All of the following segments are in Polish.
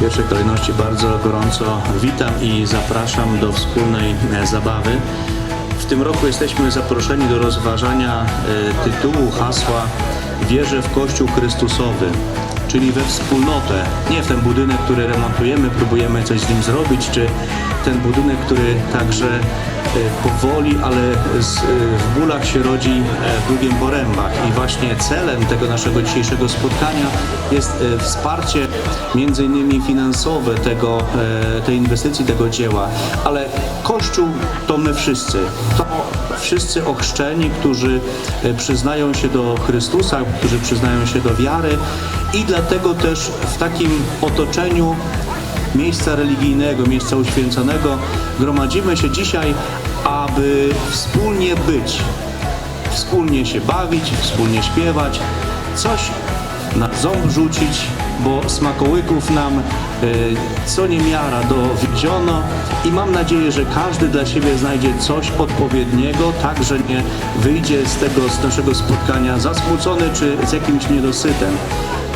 pierwszej kolejności bardzo gorąco witam i zapraszam do wspólnej e, zabawy. W tym roku jesteśmy zaproszeni do rozważania e, tytułu hasła Wierzę w Kościół Chrystusowy, czyli we wspólnotę, nie w ten budynek, który remontujemy, próbujemy coś z nim zrobić, czy ten budynek, który także e, powoli, ale e, w bólach się rodzi e, w długim porębach. I właśnie celem tego naszego dzisiejszego spotkania jest wsparcie między innymi finansowe tego, tej inwestycji, tego dzieła. Ale Kościół to my wszyscy. To wszyscy ochrzczeni, którzy e, przyznają się do Chrystusa, którzy przyznają się do wiary i dlatego też w takim otoczeniu miejsca religijnego, miejsca uświęconego gromadzimy się dzisiaj, aby wspólnie być, wspólnie się bawić, wspólnie śpiewać, coś na ząb rzucić, bo smakołyków nam e, co niemiara dowieziono i mam nadzieję, że każdy dla siebie znajdzie coś odpowiedniego, tak że nie wyjdzie z tego, z naszego spotkania zasmucony czy z jakimś niedosytem.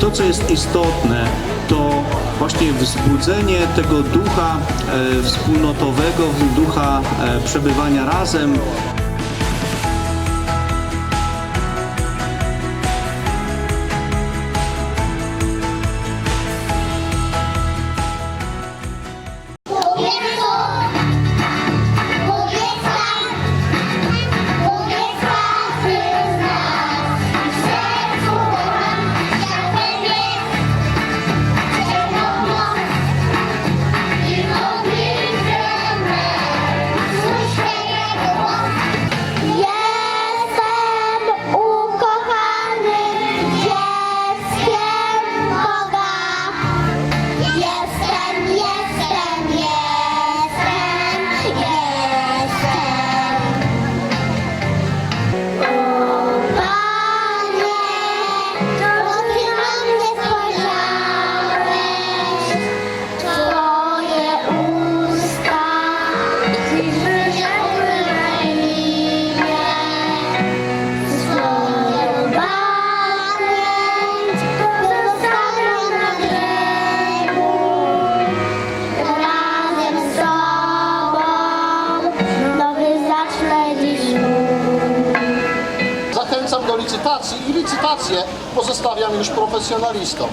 To, co jest istotne, to właśnie wzbudzenie tego ducha e, wspólnotowego, ducha e, przebywania razem, pozostawiam już profesjonalistom.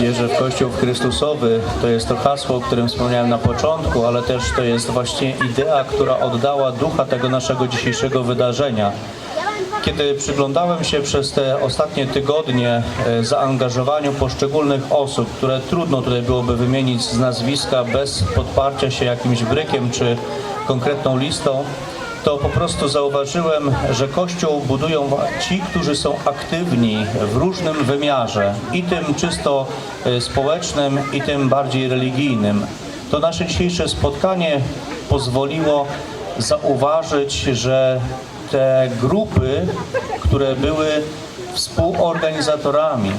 Wierzę w Kościół Chrystusowy. To jest to hasło, o którym wspomniałem na początku, ale też to jest właśnie idea, która oddała ducha tego naszego dzisiejszego wydarzenia. Kiedy przyglądałem się przez te ostatnie tygodnie e, zaangażowaniu poszczególnych osób, które trudno tutaj byłoby wymienić z nazwiska bez podparcia się jakimś brykiem czy konkretną listą, to po prostu zauważyłem, że Kościół budują ci, którzy są aktywni w różnym wymiarze, i tym czysto e, społecznym, i tym bardziej religijnym. To nasze dzisiejsze spotkanie pozwoliło zauważyć, że te grupy, które były współorganizatorami,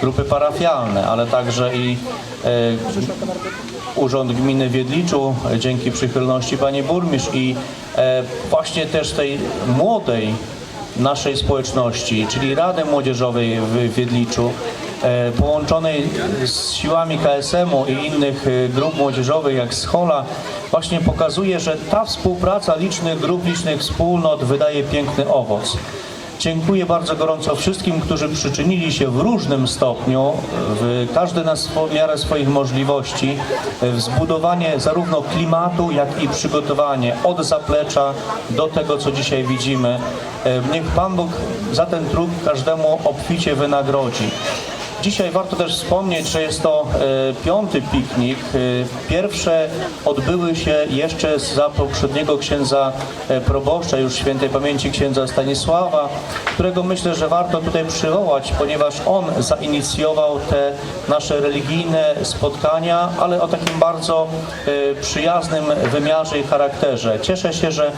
grupy parafialne, ale także i e, Urząd Gminy Wiedliczu, dzięki przychylności Pani Burmistrz i właśnie też tej młodej naszej społeczności, czyli Rady Młodzieżowej w Wiedliczu, e, połączonej z siłami KSM-u i innych e, grup młodzieżowych jak Schola, właśnie pokazuje, że ta współpraca licznych grup, licznych wspólnot wydaje piękny owoc. Dziękuję bardzo gorąco wszystkim, którzy przyczynili się w różnym stopniu, w każdy na swo, miarę swoich możliwości, w zbudowanie zarówno klimatu, jak i przygotowanie od zaplecza do tego, co dzisiaj widzimy. E, Niech Pan Bóg za ten trud każdemu obficie wynagrodzi. Dzisiaj warto też wspomnieć, że jest to e, piąty piknik. E, Pierwsze odbyły się jeszcze za poprzedniego księdza e, proboszcza, już świętej pamięci księdza Stanisława, którego myślę, że warto tutaj przywołać, ponieważ on zainicjował te nasze religijne spotkania, ale o takim bardzo przyjaznym wymiarze i charakterze. Cieszę się, że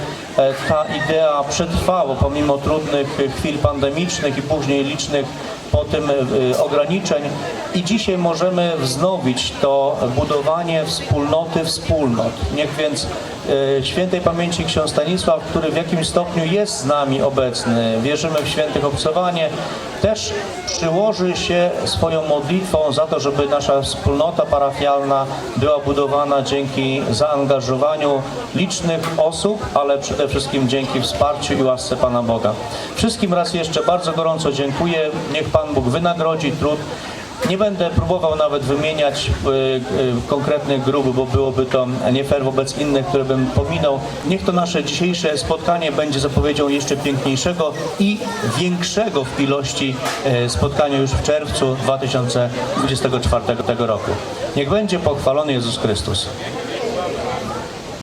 ta idea przetrwała pomimo trudnych chwil pandemicznych i później licznych po tym y, ograniczeń i dzisiaj możemy wznowić to budowanie wspólnoty wspólnot. Niech więc świętej pamięci ksiądz Stanisław, który w jakimś stopniu jest z nami obecny, wierzymy w świętych obcowanie, też przyłoży się swoją modlitwą za to, żeby nasza wspólnota parafialna była budowana dzięki zaangażowaniu licznych osób, ale przede wszystkim dzięki wsparciu i łasce Pana Boga. Wszystkim raz jeszcze bardzo gorąco dziękuję. Niech Pan Bóg wynagrodzi trud. Nie będę próbował nawet wymieniać y, y, konkretnych grup, bo byłoby to nie fair wobec innych, które bym pominął. Niech to nasze dzisiejsze spotkanie będzie zapowiedzią jeszcze piękniejszego i większego w ilości y, spotkania już w czerwcu 2024 roku. Niech będzie pochwalony Jezus Chrystus.